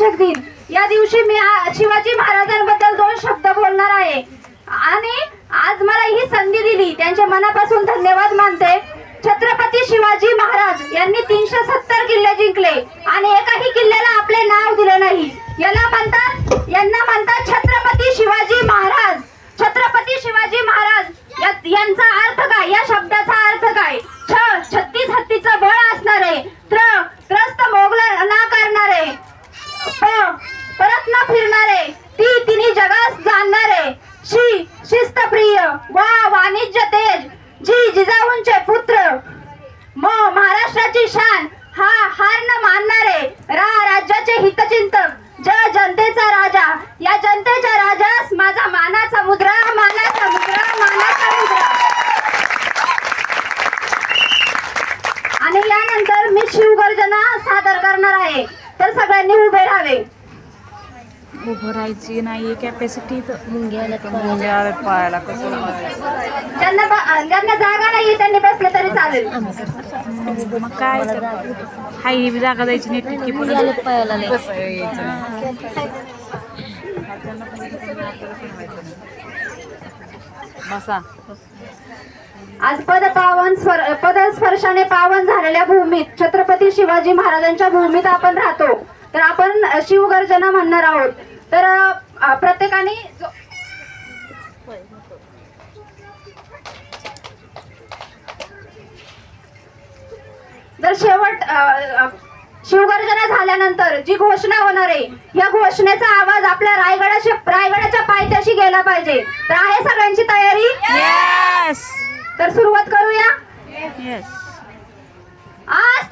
राज्याभिषेक दिन. या दिवशी मी शिवाजी महाराजांबद्दल दोन शब्द बोलणार आहे. आणि आज मला ही संधी दिली. त्यांच्या मनापासून धन्यवाद मानते. छत्रपती शिवाजी महाराज यांनी तीनशे सत्तर किल्ले जिंकले आणि एकाही किल्ल्याला आपले नाव दिले नाही. याला म्हणतात यांना म्हणतात छत्रपती शिवाजी महाराज. छत्रपती शिवाजी महाराज यांचा अर्थ काय? या शब्दाचा अर्थ काय? छ छत्तीस हत्तीचं बळ असणारे त्र त्रस्त मोगला ना करणारे प परत न फिरणारे ती तिन्ही जगास जाणणारे शी शिस्तप्रिय वा वाणिज्य तेज जी जिजाऊंचे पुत्र. म महाराष्ट्राची शान हा हार न मानणारे रा राज्याचे हितचिंतक ज जनतेचा राजा. या जनतेच्या राजास माझा मानाचा मुद्रा मानाचा मुद्रा मानाचा मुद्रा. आणि यानंतर मी शिवगर्जना सादर करणार आहे. तर सगळ्यांनी उभे राहावे. उभं राहायची नाही कॅपॅसिटी मुंग्याला मुंग्या पायाला कसं ज्यांना ब- ज्यांना जागा नाही त्यांनी बसले तरी चालेल. मग काय तर. हाय बी जागा द्यायची नाही टिटकी मुंग्याला पडत पायाला लय. बस यायचं नाही. बसा. आज पद पावन स्वर पद स्पर्शाने पावन झालेल्या भूमीत छत्रपती शिवाजी महाराजांच्या भूमीत आपण राहतो. तर आपण शिवगर्जना म्हणणार आहोत. तर प्रत्येकाने जर शेवट शिवगर्जना झाल्यानंतर जी घोषणा होणार आहे या घोषणेचा आवाज आपल्या रायगडाच्या रायगडाच्या पायथ्याशी गेला पाहिजे. तर आहे सगळ्यांची तयारी? येस तर सुरुवात करूया. येस आज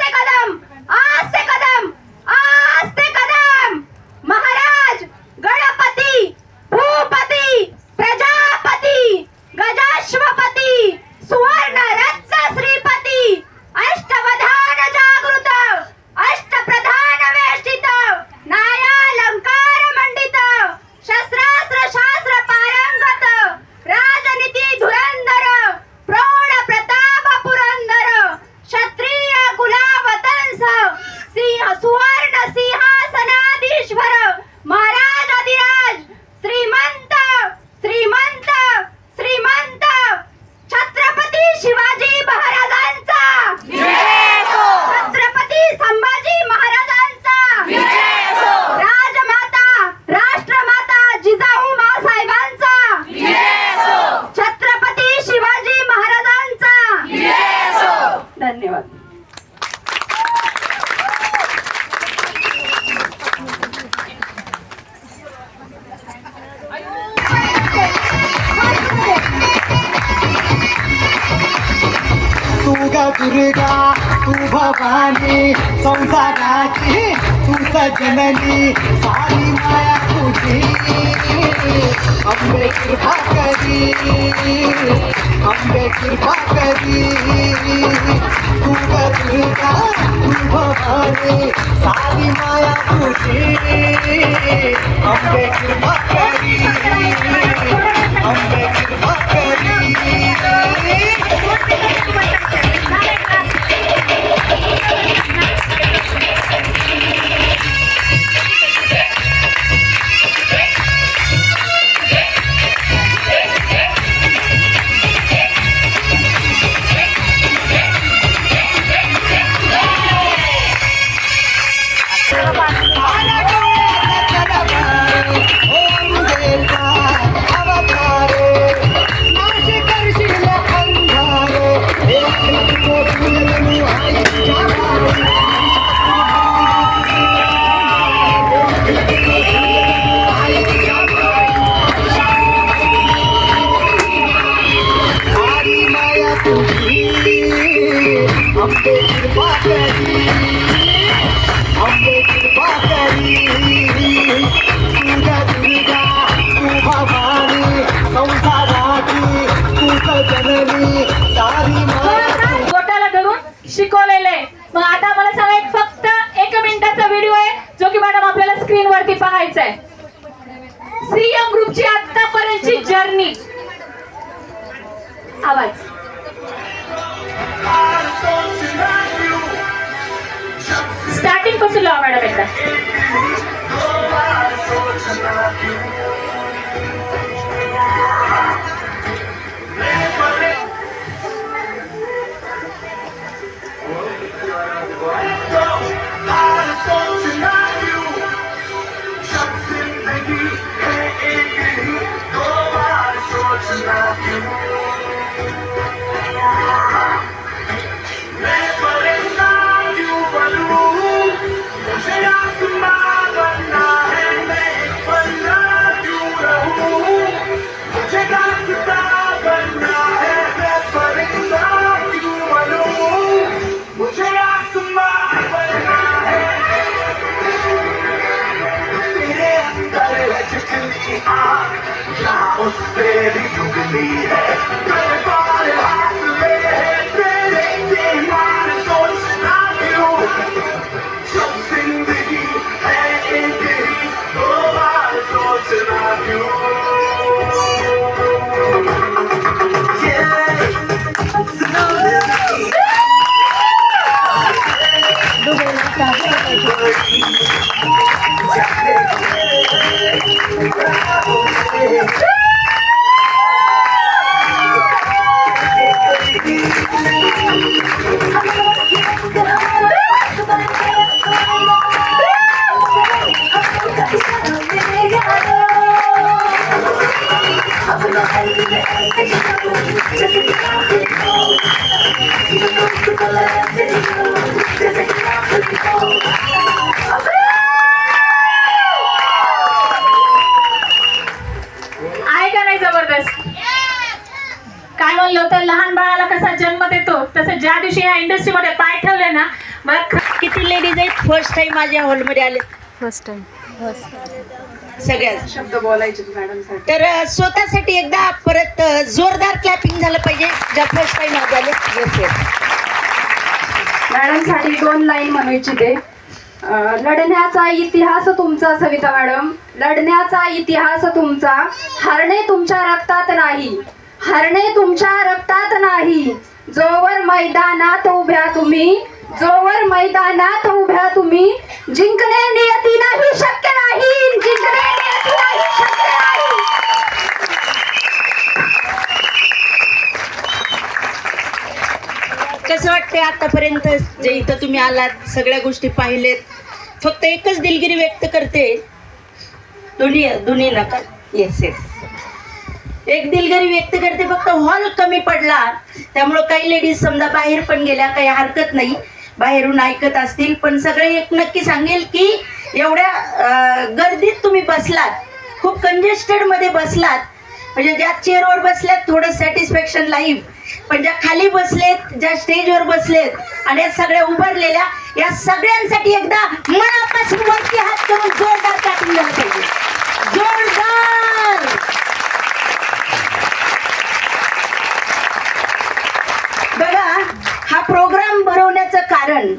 भवानी संसाराची तू सजननी सारी माया तुझी. अंबे कृपा करी अंबे कृपा करी तू दुर्गा तू भवानी सारी माया तुझी. अंबे कृपा करी अंबे कृपा करी वरती पाहायचंय. सीएम ग्रुपची आतापर्यंतची जर्नी आवाज. स्टार्टिंगपासून लावा मॅडम एकदा. मुझे the काय म्हणलं होतं? लहान बाळाला कसा जन्म देतो? तसं ज्या दिवशी ह्या इंडस्ट्रीमध्ये पाय ठेवले ना ख- किती लेडीज आहेत फर्स्ट टाइम माझ्या हॉलमध्ये आले. फर्स्ट टाइम सगळ्याच. शब्द बोलायचे तर स्वतःसाठी एकदा परत जोरदार क्लॅपिंग झालं पाहिजे. आज आले Yes, yes. मॅडमसाठी दोन लाईन म्हणू इच्छिते. लढण्याचा इतिहास तुमचा सविता मॅडम. लढण्याचा इतिहास तुमचा. हरणे तुमच्या रक्तात नाही. हरणे तुमच्या रक्तात नाही. जोवर मैदानात उभ्या तुम्ही जोवर मैदानात उभ्या तुम्ही जिंकणे नियती नाही शक्य नाही कसं वाटतंय आतापर्यंत जे इथं तुम्ही आलात सगळ्या गोष्टी पाहिलेत. फक्त एकच दिलगिरी व्यक्त करते. दोन्ही दोन्ही नका. येस येस एक दिलगिरी व्यक्त करते फक्त हॉल कमी पडला. त्यामुळं काही लेडीज समजा बाहेर पण गेल्या काही हरकत नाही. बाहेरून ऐकत असतील पण सगळे एक नक्की सांगेल की एवढ्या गर्दीत तुम्ही बसलात. खूप कंजेस्टेडमध्ये बसलात. म्हणजे ज्या चेअरवर बसल्यात थोडं सॅटिस्फॅक्शन लाईफ पण ज्या खाली बसलेत ज्या स्टेजवर बसलेत आणि या सगळ्या उभारलेल्या या सगळ्यांसाठी एकदा मनापासून वरती हात करून जोरदार टाकून झालं पाहिजे. जोरदार! बघा हा प्रोग्राम भरवण्याचं कारण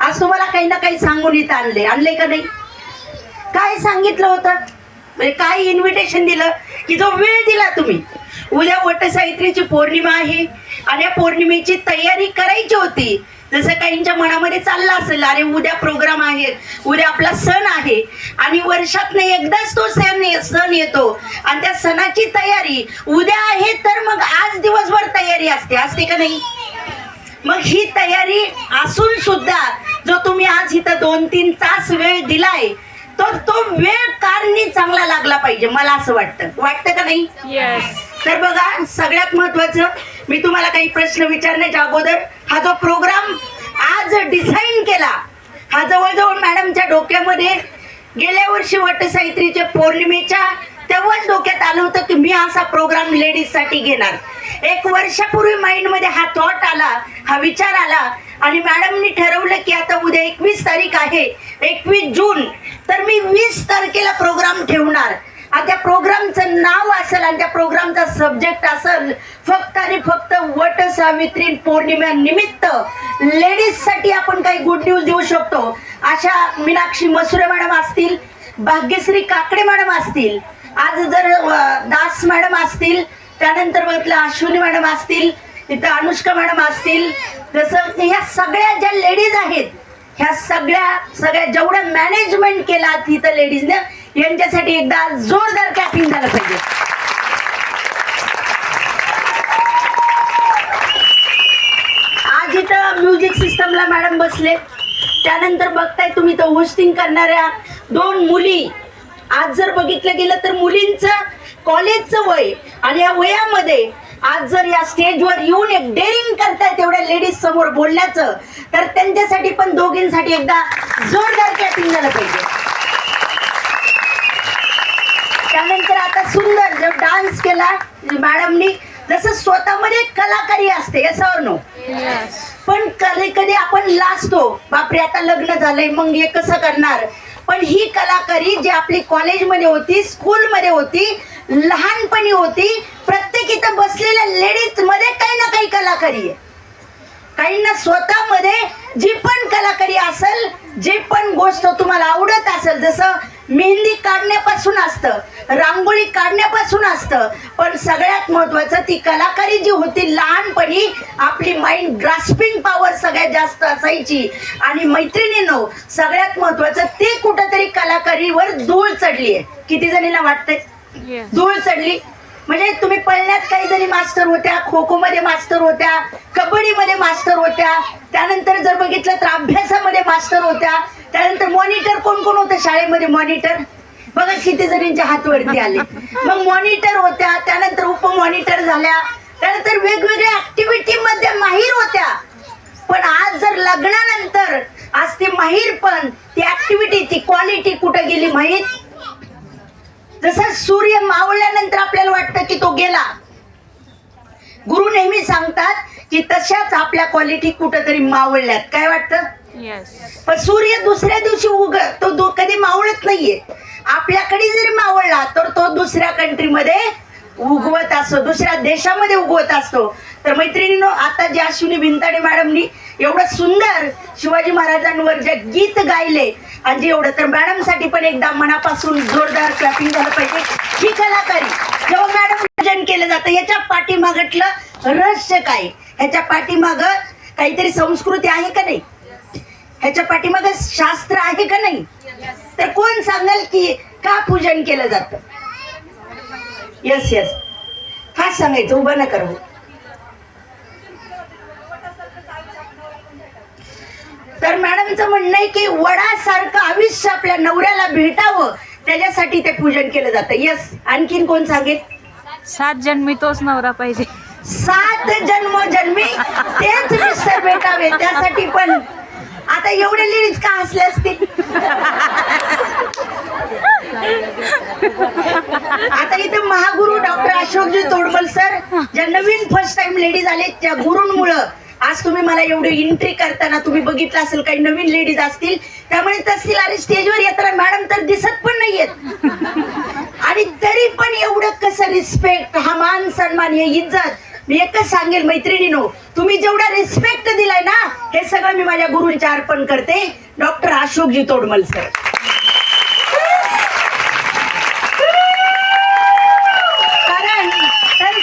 आज तुम्हाला काही ना काही सांगून इथं आणले आणले का नाही? काय सांगितलं होतं? म्हणजे काय इन्व्हिटेशन दिलं? की जो वेळ दिला तुम्ही उद्या वटसावित्रीची पौर्णिमा आहे. आणि या पौर्णिमेची तयारी करायची होती. जसं काहींच्या मनामध्ये चाललं असेल अरे उद्या प्रोग्राम आहे. उद्या आपला सण आहे. आणि वर्षातनं एकदाच तो सण सण येतो. आणि त्या सणाची तयारी उद्या आहे तर मग आज दिवसभर तयारी असते. असते का नाही? मग ही तयारी असून सुद्धा जो तुम्ही आज इथं दोन तीन तास वेळ दिलाय तर तो वेळ कारणी चांगला लागला पाहिजे मला असं वाटतं. वाटतं का नाही? Yes. तर बघा सगळ्यात महत्वाचं मी तुम्हाला काही प्रश्न विचारण्याच्या अगोदर हा जो प्रोग्राम आज डिझाईन केला हा जवळजवळ मॅडमच्या डोक्यामध्ये गेल्या वर्षी वटसावित्रीच्या पौर्णिमेच्या तेव्हाच डोक्यात आलं होतं की मी असा प्रोग्राम लेडीजसाठी घेणार. एक वर्षापूर्वी माइंडमध्ये हा थॉट आला हा विचार आला आणि मॅडमनी ठरवलं की आता उद्या एकवीस तारीख आहे एकवीस जून तर मी वीस तारखेला प्रोग्राम ठेवणार. आणि त्या प्रोग्रामचं नाव असेल आणि त्या प्रोग्रामचा सब्जेक्ट असेल फक्त आणि फक्त वट सावित्री पौर्णिमा निमित्त लेडीजसाठी आपण काही गुड न्यूज देऊ शकतो. अशा मीनाक्षी मसुरे मॅडम असतील भाग्यश्री काकडे मॅडम असतील आज जर दास मॅडम असतील त्यानंतर म्हटलं अश्विनी मॅडम असतील तिथं अनुष्का मॅडम असतील तसं ह्या सगळ्या ज्या लेडीज आहेत ह्या सगळ्या सगळ्या जेवढं मॅनेजमेंट केला तिथं लेडीजने यांच्यासाठी एकदा जोरदार कॅपिंग झालं पाहिजे. आज इथं म्युझिक सिस्टमला मॅडम बसले. त्यानंतर बघताय तुम्ही तर होस्टिंग करणाऱ्या दोन मुली. आज जर बघितलं गेलं तर मुलींचं कॉलेजचं वय आणि या वयामध्ये आज जर या स्टेजवर येऊन एक डेअरिंग करताय तेवढ्या लेडीज समोर बोलण्याचं तर त्यांच्यासाठी पण दोघींसाठी एकदा जोरदार कॅटिंग झालं पाहिजे. त्यानंतर आता सुंदर जो डान्स केला मॅडमनी जसं स्वतःमध्ये कलाकारी असते याच्यावर नो पण कधी कधी आपण लाजतो. बापरे आता लग्न झालंय मग हे कसं करणार? पण ही कलाकारी जी आपली कॉलेजमध्ये होती स्कूलमध्ये होती लहानपणी होती प्रत्येक इथं बसलेल्या लेडीजमध्ये काही ना काही कलाकारी आहे. काहींना स्वतःमध्ये जी पण कलाकारी असेल जी पण गोष्ट तुम्हाला आवडत असेल जसं मेहंदी काढण्यापासून असतं रांगोळी काढण्यापासून असतं. पण सगळ्यात महत्वाचं ती कलाकारी जी होती लहानपणी आपली माइंड ग्रास्पिंग पॉवर सगळ्यात जास्त असायची. आणि मैत्रिणींनो सगळ्यात महत्वाचं ते कुठंतरी कलाकारीवर धूळ चढली आहे किती जणींना वाटतंय. धूळ चढली. म्हणजे तुम्ही पळण्यात काही जणी मास्टर होत्या खो खो मध्ये मास्टर होत्या कबड्डीमध्ये मास्टर होत्या त्यानंतर जर बघितलं तर अभ्यासामध्ये मास्टर होत्या त्यानंतर मॉनिटर कोण कोण होते शाळेमध्ये मॉनिटर बघा किती जणींच्या हात वरती आले. मग मॉनिटर होत्या त्यानंतर उपमॉनिटर झाल्या. त्यानंतर वेगवेगळ्या ऍक्टिव्हिटी मध्ये माहीर होत्या. पण आज जर लग्नानंतर आज ती माहीर पण ती ऍक्टिव्हिटी ती क्वालिटी कुठे गेली माहीत? जसं सूर्य मावळल्यानंतर आपल्याला वाटतं की तो गेला. गुरु नेहमी सांगतात की तशाच आपल्या क्वालिटी कुठंतरी मावळल्यात. काय वाटतं? पण सूर्य दुसऱ्या दिवशी उग तो दु- कधी मावळत नाहीये. आपल्याकडे जरी मावळला तर तो दुसऱ्या कंट्रीमध्ये उगवत असतो दुसऱ्या देशामध्ये उगवत असतो. तर मैत्रिणीनो आता जे अश्विनी भिंताडे मॅडमनी एवढं सुंदर शिवाजी महाराजांवर जे गीत गायले आणि जे एवढं तर मॅडमसाठी पण एकदा मनापासून जोरदार क्लॅपिंग झालं पाहिजे. ही कलाकारी जेव्हा मॅडम भजन केलं जातं याच्या पाठीमागटलं रहस्य काय? ह्याच्या पाठीमाग काहीतरी संस्कृती आहे का नाही? ह्याच्या पाठीमाग शास्त्र आहे का नाही? तर कोण सांगाल की का पूजन केलं जात? येस येस फास्ट सांगायचं उभं नका राहू तर मॅडमचं म्हणणं आहे की वडासारखं आयुष्य आपल्या नवऱ्याला भेटावं त्याच्यासाठी ते पूजन केलं जातं. येस आणखीन कोण सांगेल? सात जन्मी तोच नवरा पाहिजे. सात जन्मोजन्मी तेच मिस्टर भेटावे त्यासाठी पण आता एवढे लेडीज का हसले असतील? आता इथे महागुरु डॉक्टर अशोकजी तोडमल सर ज्या नवीन फर्स्ट टाइम लेडीज आले त्या गुरुंमुळं आज तुम्ही मला एवढी एंट्री करताना तुम्ही बघितलं असेल काही नवीन लेडीज असतील. त्यामुळे तहसील अरे स्टेजवर येताना मॅडम तर दिसत पण नाहीयेत. आणि तरी पण एवढं कसं रिस्पेक्ट हा मान सन्मान हे इज्जत मी एकच सांगेल मैत्रिणीनो तुम्ही जेवढा रिस्पेक्ट दिलाय ना हे सगळं मी माझ्या गुरूंच्या अर्पण करते. Doctor Ashokji Todmal sir